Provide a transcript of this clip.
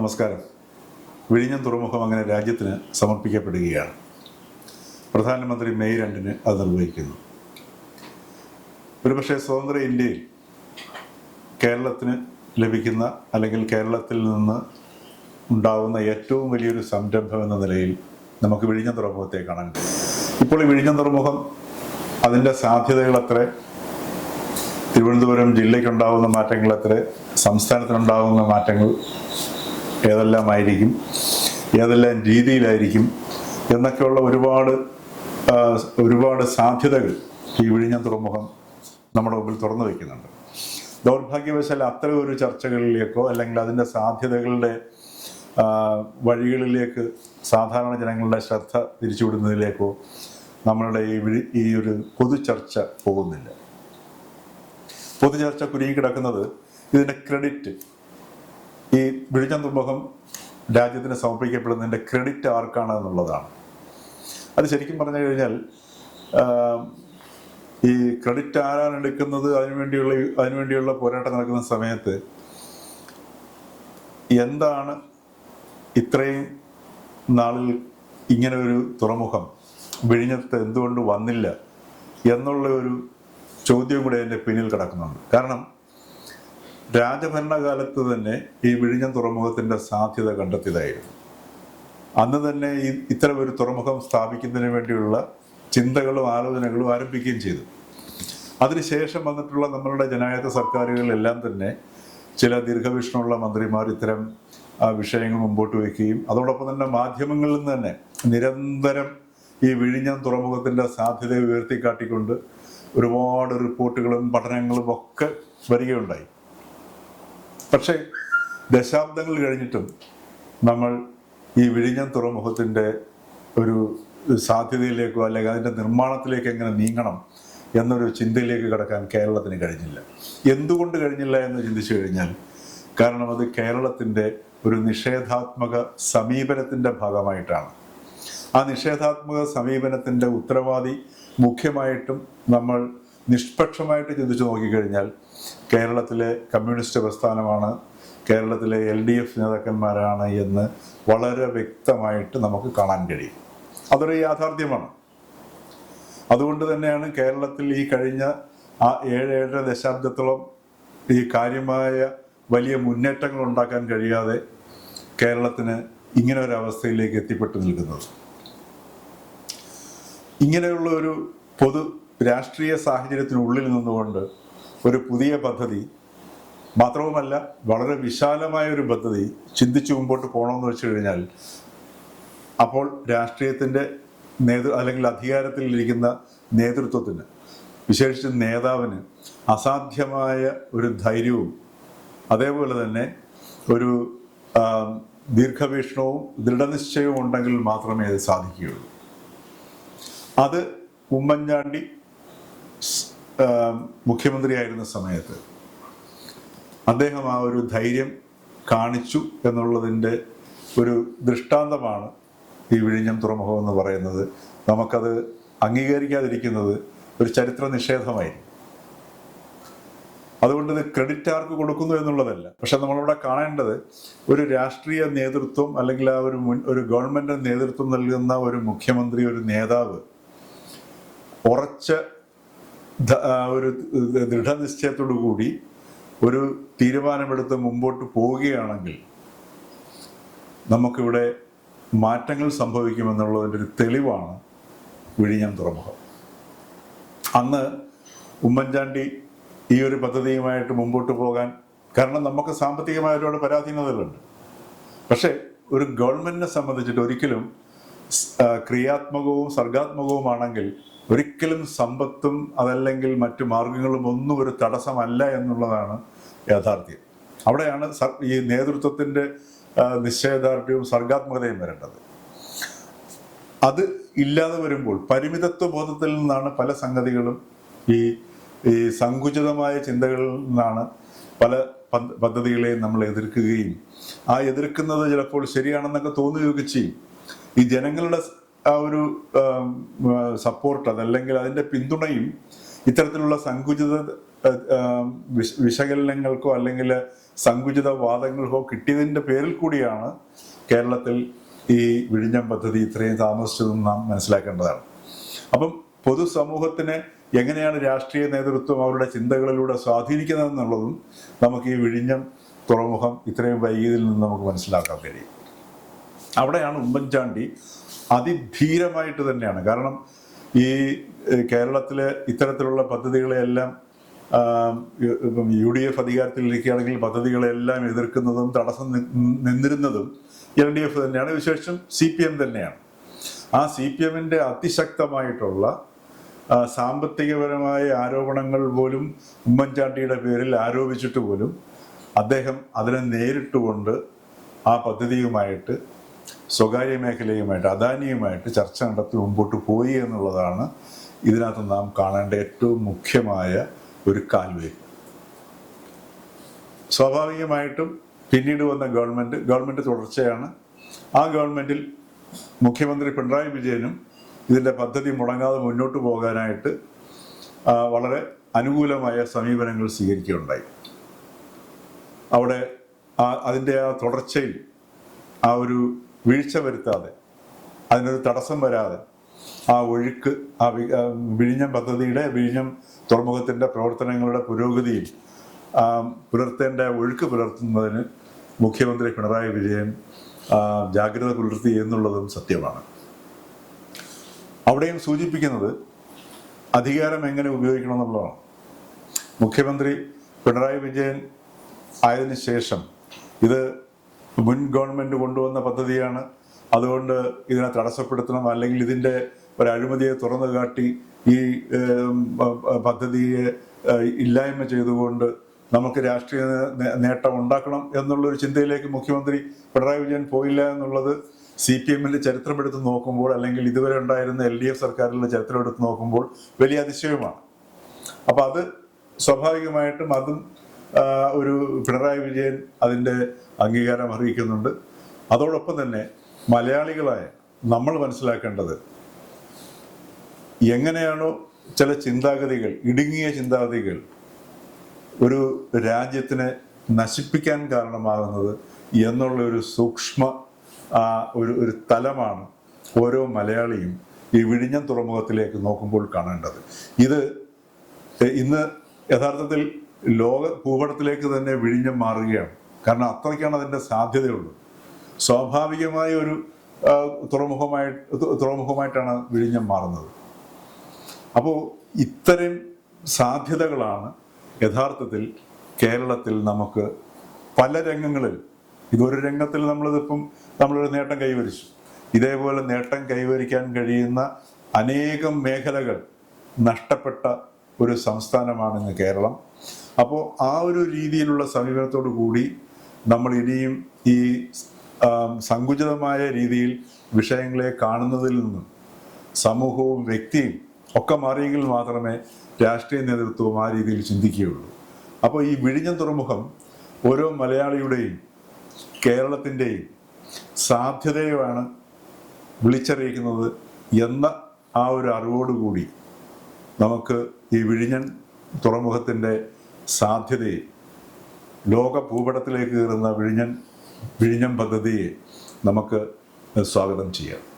നമസ്കാരം. വിഴിഞ്ഞം തുറമുഖം അങ്ങനെ രാജ്യത്തിന് സമർപ്പിക്കപ്പെടുകയാണ്. പ്രധാനമന്ത്രി മെയ് രണ്ടിന് അത് നിർവഹിക്കുന്നു. ഒരുപക്ഷെ സ്വതന്ത്ര ഇന്ത്യയിൽ കേരളത്തിന് ലഭിക്കുന്ന അല്ലെങ്കിൽ കേരളത്തിൽ നിന്ന് ഉണ്ടാകുന്ന ഏറ്റവും വലിയൊരു സംരംഭം എന്ന നിലയിൽ നമുക്ക് വിഴിഞ്ഞം തുറമുഖത്തെ കാണാൻ ഇപ്പോൾ ഈ വിഴിഞ്ഞം തുറമുഖം അതിന്റെ സാധ്യതകൾ അത്ര തിരുവനന്തപുരം ജില്ലയ്ക്കുണ്ടാകുന്ന മാറ്റങ്ങൾ എത്ര? സംസ്ഥാനത്തിനുണ്ടാവുന്ന ഏതെല്ലാമായിരിക്കും ഏതെല്ലാം രീതിയിലായിരിക്കും എന്നൊക്കെയുള്ള ഒരുപാട് ഒരുപാട് സാധ്യതകൾ ഈ വിഴിഞ്ഞ തുറമുഖം നമ്മുടെ മുമ്പിൽ തുറന്നു വയ്ക്കുന്നുണ്ട് ദൗർഭാഗ്യവശാൽ അത്തരം ഒരു ചർച്ചകളിലേക്കോ അല്ലെങ്കിൽ അതിന്റെ സാധ്യതകളുടെ വഴികളിലേക്ക് സാധാരണ ജനങ്ങളുടെ ശ്രദ്ധ തിരിച്ചുവിടുന്നതിലേക്കോ നമ്മളുടെ ഈ ഈ ഒരു പൊതു ചർച്ച പോകുന്നില്ല. പൊതു ചർച്ച കുരുങ്ങി കിടക്കുന്നത് ഇതിന്റെ ക്രെഡിറ്റ് ഈ വിഴിഞ്ഞം തുറമുഖം രാജ്യത്തിന് സമർപ്പിക്കപ്പെടുന്നതിന്റെ ക്രെഡിറ്റ് ആർക്കാണ് എന്നുള്ളതാണ്. അത് ശരിക്കും പറഞ്ഞു കഴിഞ്ഞാൽ ഈ ക്രെഡിറ്റ് ആരാണ് എടുക്കുന്നത്? അതിനുവേണ്ടിയുള്ള അതിനുവേണ്ടിയുള്ള പോരാട്ടം നടക്കുന്ന സമയത്ത് എന്താണ് ഇത്രയും നാളിൽ ഇങ്ങനെ ഒരു തുറമുഖം വിഴിഞ്ഞത്ത് എന്തുകൊണ്ട് വന്നില്ല എന്നുള്ള ഒരു ചോദ്യം കൂടെ എന്റെ പിന്നിൽ കിടക്കുന്നുണ്ട്. കാരണം രാജഭരണകാലത്ത് തന്നെ ഈ വിഴിഞ്ഞം തുറമുഖത്തിന്റെ സാധ്യത കണ്ടെത്തിയതായിരുന്നു. അന്ന് തന്നെ ഈ ഇത്തരം ഒരു തുറമുഖം സ്ഥാപിക്കുന്നതിന് വേണ്ടിയുള്ള ചിന്തകളും ആലോചനകളും ആരംഭിക്കുകയും ചെയ്തു. അതിനുശേഷം വന്നിട്ടുള്ള നമ്മളുടെ ജനായത്ത സർക്കാരുകളെല്ലാം തന്നെ ചില ദീർഘവീക്ഷണമുള്ള മന്ത്രിമാർ ഇത്തരം വിഷയങ്ങൾ മുമ്പോട്ട് വയ്ക്കുകയും അതോടൊപ്പം തന്നെ മാധ്യമങ്ങളിൽ നിന്ന് തന്നെ നിരന്തരം ഈ വിഴിഞ്ഞം തുറമുഖത്തിന്റെ സാധ്യത ഉയർത്തിക്കാട്ടിക്കൊണ്ട് ഒരുപാട് റിപ്പോർട്ടുകളും പഠനങ്ങളും ഒക്കെ വരികയുണ്ടായി. പക്ഷേ ദശാബ്ദങ്ങൾ കഴിഞ്ഞിട്ടും നമ്മൾ ഈ വിഴിഞ്ഞം തുറമുഖത്തിന്റെ ഒരു സാധ്യതയിലേക്കോ അല്ലെങ്കിൽ അതിന്റെ നിർമ്മാണത്തിലേക്ക് എങ്ങനെ നീങ്ങണം എന്നൊരു ചിന്തയിലേക്ക് കടക്കാൻ കേരളത്തിന് കഴിഞ്ഞില്ല. എന്തുകൊണ്ട് കഴിഞ്ഞില്ല എന്ന് ചിന്തിച്ചു കഴിഞ്ഞാൽ കാരണം അത് കേരളത്തിന്റെ ഒരു നിഷേധാത്മക സമീപനത്തിന്റെ ഭാഗമായിട്ടാണ്. ആ നിഷേധാത്മക സമീപനത്തിന്റെ ഉത്തരവാദി മുഖ്യമായിട്ടും നമ്മൾ നിഷ്പക്ഷമായിട്ട് ചിന്തിച്ചു നോക്കിക്കഴിഞ്ഞാൽ കേരളത്തിലെ കമ്മ്യൂണിസ്റ്റ് പ്രസ്ഥാനമാണ് കേരളത്തിലെ എൽ ഡി എഫ് നേതാക്കന്മാരാണ് എന്ന് വളരെ വ്യക്തമായിട്ട് നമുക്ക് കാണാൻ കഴിയും. അതൊരു യാഥാർത്ഥ്യമാണ്. അതുകൊണ്ട് തന്നെയാണ് കേരളത്തിൽ ഈ കഴിഞ്ഞ ആ ഏഴ് ഏഴര ദശാബ്ദത്തോളം ഈ കാര്യമായ വലിയ മുന്നേറ്റങ്ങൾ ഉണ്ടാക്കാൻ കഴിയാതെ കേരളത്തിന് ഇങ്ങനെ ഒരു അവസ്ഥയിലേക്ക് എത്തിപ്പെട്ടു നിൽക്കുന്നത്. ഇങ്ങനെയുള്ള ഒരു പൊതു രാഷ്ട്രീയ സാഹചര്യത്തിനുള്ളിൽ നിന്നുകൊണ്ട് ഒരു പുതിയ പദ്ധതി മാത്രവുമല്ല വളരെ വിശാലമായ ഒരു പദ്ധതി ചിന്തിച്ചു മുമ്പോട്ട് പോകണമെന്ന് വെച്ച് കഴിഞ്ഞാൽ അപ്പോൾ രാഷ്ട്രീയത്തിന്റെ നേതൃ അല്ലെങ്കിൽ അധികാരത്തിലിരിക്കുന്ന നേതൃത്വത്തിന് വിശേഷിച്ച് നേതാവിന് അസാധ്യമായ ഒരു ധൈര്യവും അതേപോലെ തന്നെ ഒരു ദീർഘവീക്ഷണവും ദൃഢനിശ്ചയവും ഉണ്ടെങ്കിൽ മാത്രമേ അത് സാധിക്കുകയുള്ളൂ. അത് ഉമ്മൻചാണ്ടി മുഖ്യമന്ത്രിയായിരുന്ന സമയത്ത് അദ്ദേഹം ആ ഒരു ധൈര്യം കാണിച്ചു എന്നുള്ളതിന്റെ ഒരു ദൃഷ്ടാന്തമാണ് ഈ വിഴിഞ്ഞം തുറമുഖം എന്ന് പറയുന്നത്. നമുക്കത് അംഗീകരിക്കാതിരിക്കുന്നത് ഒരു ചരിത്ര നിഷേധമായിരിക്കും. അതുകൊണ്ട് ഇത് ക്രെഡിറ്റ് ആർക്ക് കൊടുക്കുന്നു എന്നുള്ളതല്ല. പക്ഷെ നമ്മളിവിടെ കാണേണ്ടത് ഒരു രാഷ്ട്രീയ നേതൃത്വം അല്ലെങ്കിൽ ആ ഒരു മുൻ ഒരു ഗവൺമെന്റ് നേതൃത്വം നൽകുന്ന ഒരു മുഖ്യമന്ത്രി ഒരു നേതാവ് ഉറച്ച ഒരു ദൃഢനിശ്ചയത്തോടു കൂടി ഒരു തീരുമാനമെടുത്ത് മുമ്പോട്ട് പോവുകയാണെങ്കിൽ നമുക്കിവിടെ മാറ്റങ്ങൾ സംഭവിക്കുമെന്നുള്ളതിന്റെ ഒരു തെളിവാണ് വിഴിഞ്ഞം തുറമുഖം. അന്ന് ഉമ്മൻചാണ്ടി ഈ ഒരു പദ്ധതിയുമായിട്ട് മുമ്പോട്ട് പോകാൻ കാരണം നമുക്ക് സാമ്പത്തികമായ ഒരുപാട് പരാധീനതകളുണ്ട്. പക്ഷേ ഒരു ഗവൺമെന്റിനെ സംബന്ധിച്ചിട്ട് ഒരിക്കലും ക്രിയാത്മകവും സർഗാത്മകവുമാണെങ്കിൽ ഒരിക്കലും സമ്പത്തും അതല്ലെങ്കിൽ മറ്റു മാർഗങ്ങളും ഒന്നും ഒരു തടസ്സമല്ല എന്നുള്ളതാണ് യാഥാർത്ഥ്യം. അവിടെയാണ് ഈ നേതൃത്വത്തിന്റെ നിശ്ചയദാർഢ്യവും സർഗാത്മകതയും വരേണ്ടത്. അത് ഇല്ലാതെ വരുമ്പോൾ പരിമിതത്വ ബോധത്തിൽ നിന്നാണ് പല സംഗതികളും ഈ ഈ സങ്കുചിതമായ ചിന്തകളിൽ നിന്നാണ് പല പദ്ധ- പദ്ധതികളെയും നമ്മൾ എതിർക്കുകയും ആ എതിർക്കുന്നത് ചിലപ്പോൾ ശരിയാണെന്നൊക്കെ തോന്നുകയൊക്കെ ചെയ്യും. ഈ ജനങ്ങളുടെ ഒരു സപ്പോർട്ട് അതല്ലെങ്കിൽ അതിന്റെ പിന്തുണയും ഇത്തരത്തിലുള്ള സങ്കുചിത വിശകലനങ്ങൾക്കോ അല്ലെങ്കിൽ സങ്കുചിത വാദങ്ങൾക്കോ കിട്ടിയതിന്റെ പേരിൽ കൂടിയാണ് കേരളത്തിൽ ഈ വിഴിഞ്ഞം പദ്ധതി ഇത്രയും താമസിച്ചതെന്ന് നാം മനസ്സിലാക്കേണ്ടതാണ്. അപ്പം പൊതുസമൂഹത്തിനെ എങ്ങനെയാണ് രാഷ്ട്രീയ നേതൃത്വം അവരുടെ ചിന്തകളിലൂടെ സ്വാധീനിക്കുന്നതെന്നുള്ളതും നമുക്ക് ഈ വിഴിഞ്ഞം തുറമുഖം ഇത്രയും വൈകിയതിൽ നിന്ന് നമുക്ക് മനസ്സിലാക്കാൻ കഴിയും. അവിടെയാണ് ഉമ്മൻചാണ്ടി അതിധീരമായിട്ട് തന്നെയാണ്. കാരണം ഈ കേരളത്തിലെ ഇത്തരത്തിലുള്ള പദ്ധതികളെയെല്ലാം യു- ഡി എഫ് അധികാരത്തിലിരിക്കുകയാണെങ്കിൽ പദ്ധതികളെല്ലാം എതിർക്കുന്നതും തടസ്സം നിന്നിരുന്നതും എൽ ഡി എഫ് തന്നെയാണ്. വിശേഷം സി പി എം തന്നെയാണ്. ആ സി പി എമ്മിന്റെ അതിശക്തമായിട്ടുള്ള സാമ്പത്തികപരമായ ആരോപണങ്ങൾ പോലും ഉമ്മൻചാണ്ടിയുടെ പേരിൽ ആരോപിച്ചിട്ട് പോലും അദ്ദേഹം അതിനെ നേരിട്ടുകൊണ്ട് ആ പദ്ധതിയുമായിട്ട് സ്വകാര്യ മേഖലയുമായിട്ട് അദാനിയുമായിട്ട് ചർച്ച നടത്തി മുമ്പോട്ട് പോയി എന്നുള്ളതാണ് ഇതിനകത്ത് നാം കാണേണ്ട ഏറ്റവും മുഖ്യമായ ഒരു കാൽവേ സ്വാഭാവികമായിട്ടും പിന്നീട് വന്ന ഗവൺമെന്റ് ഗവൺമെന്റ് തുടർച്ചയാണ്. ആ ഗവൺമെന്റിൽ മുഖ്യമന്ത്രി പിണറായി വിജയനും ഇതിന്റെ പദ്ധതി മുടങ്ങാതെ മുന്നോട്ട് പോകാനായിട്ട് വളരെ അനുകൂലമായ സമീപനങ്ങൾ സ്വീകരിക്കുകയുണ്ടായി. അവിടെ അതിന്റെ ആ തുടർച്ചയിൽ ആ ഒരു വീഴ്ച വരുത്താതെ അതിനൊരു തടസ്സം വരാതെ ആ ഒഴുക്ക് ആ വിഴിഞ്ഞം പദ്ധതിയുടെ വിഴിഞ്ഞം തുറമുഖത്തിന്റെ പ്രവർത്തനങ്ങളുടെ പുരോഗതിയിൽ പുലർത്തേണ്ട ഒഴുക്ക് പുലർത്തുന്നതിന് മുഖ്യമന്ത്രി പിണറായി വിജയൻ ജാഗ്രത പുലർത്തി എന്നുള്ളതും സത്യമാണ്. അവിടെയും സൂചിപ്പിക്കുന്നത് അധികാരം എങ്ങനെ ഉപയോഗിക്കണം എന്നുള്ളതാണ്. മുഖ്യമന്ത്രി പിണറായി വിജയൻ ആയതിനു ശേഷം ഇത് മുൻ ഗവൺമെന്റ് കൊണ്ടുവന്ന പദ്ധതിയാണ്. അതുകൊണ്ട് ഇതിനെ തടസ്സപ്പെടുത്തണം. അല്ലെങ്കിൽ ഇതിന്റെ ഒരു അഴിമതിയെ തുറന്നു കാട്ടി ഈ പദ്ധതിയെ ഇല്ലായ്മ ചെയ്തുകൊണ്ട് നമുക്ക് രാഷ്ട്രീയ നേട്ടം ഉണ്ടാക്കണം എന്നുള്ളൊരു ചിന്തയിലേക്ക് മുഖ്യമന്ത്രി പിണറായി വിജയൻ പോയില്ല എന്നുള്ളത് സി പി എമ്മിന്റെ ചരിത്രം എടുത്ത് നോക്കുമ്പോൾ അല്ലെങ്കിൽ ഇതുവരെ ഉണ്ടായിരുന്ന എൽ ഡി എഫ് സർക്കാരിന്റെ ചരിത്രം എടുത്ത് നോക്കുമ്പോൾ വലിയ അതിശയമാണ്. അപ്പൊ അത് സ്വാഭാവികമായിട്ടും അതും ഒരു പിണറായി വിജയൻ അതിന്റെ അംഗീകാരം അറിയിക്കുന്നുണ്ട്. അതോടൊപ്പം തന്നെ മലയാളികളായ നമ്മൾ മനസ്സിലാക്കേണ്ടത് എങ്ങനെയാണോ ചില ചിന്താഗതികൾ ഇടുങ്ങിയ ചിന്താഗതികൾ ഒരു രാജ്യത്തിനെ നശിപ്പിക്കാൻ കാരണമാകുന്നത് എന്നുള്ള ഒരു സൂക്ഷ്മ ഒരു ഒരു തലമാണ് ഓരോ മലയാളിയും ഈ വിഴിഞ്ഞം തുറമുഖത്തിലേക്ക് നോക്കുമ്പോൾ കാണേണ്ടത്. ഇത് ഇന്ന് യഥാർത്ഥത്തിൽ ലോക ഭൂപടത്തിലേക്ക് തന്നെ വിഴിഞ്ഞം മാറുകയാണ്. കാരണം അത്രയ്ക്കാണ് അതിന്റെ സാധ്യതയുള്ളത് സ്വാഭാവികമായ ഒരു തുറമുഖമായി തുറമുഖമായിട്ടാണ് വിഴിഞ്ഞം മാറുന്നത്. അപ്പോൾ ഇത്തരം സാധ്യതകളാണ് യഥാർത്ഥത്തിൽ കേരളത്തിൽ നമുക്ക് പല രംഗങ്ങളിൽ ഇതൊരു രംഗത്തിൽ നമ്മളിതിപ്പം നമ്മളൊരു നേട്ടം കൈവരിച്ചു. ഇതേപോലെ നേട്ടം കൈവരിക്കാൻ കഴിയുന്ന അനേകം മേഖലകൾ നഷ്ടപ്പെട്ട ഒരു സംസ്ഥാനമാണ് ഇന്ന് കേരളം. അപ്പോൾ ആ ഒരു രീതിയിലുള്ള സമീപനത്തോടു കൂടി നമ്മൾ ഇനിയും ഈ സങ്കുചിതമായ രീതിയിൽ വിഷയങ്ങളെ കാണുന്നതിൽ നിന്നും സമൂഹവും വ്യക്തിയും ഒക്കെ മാറിയെങ്കിൽ മാത്രമേ രാഷ്ട്രീയ നേതൃത്വവും ആ രീതിയിൽ ചിന്തിക്കുകയുള്ളൂ. അപ്പോൾ ഈ വിഴിഞ്ഞ തുറമുഖം ഓരോ മലയാളിയുടെയും കേരളത്തിന്റെയും സാധ്യതയുമാണ് വിളിച്ചറിയിക്കുന്നത് എന്ന ആ ഒരു അറിവോടുകൂടി നമുക്ക് ഈ വിഴിഞ്ഞൻ തുറമുഖത്തിന്റെ സാധ്യതയെ ലോക ഭൂപടത്തിലേക്ക് കയറുന്ന വിഴിഞ്ഞൻ വിഴിഞ്ഞം പദ്ധതിയെ നമുക്ക് സ്വാഗതം ചെയ്യാം.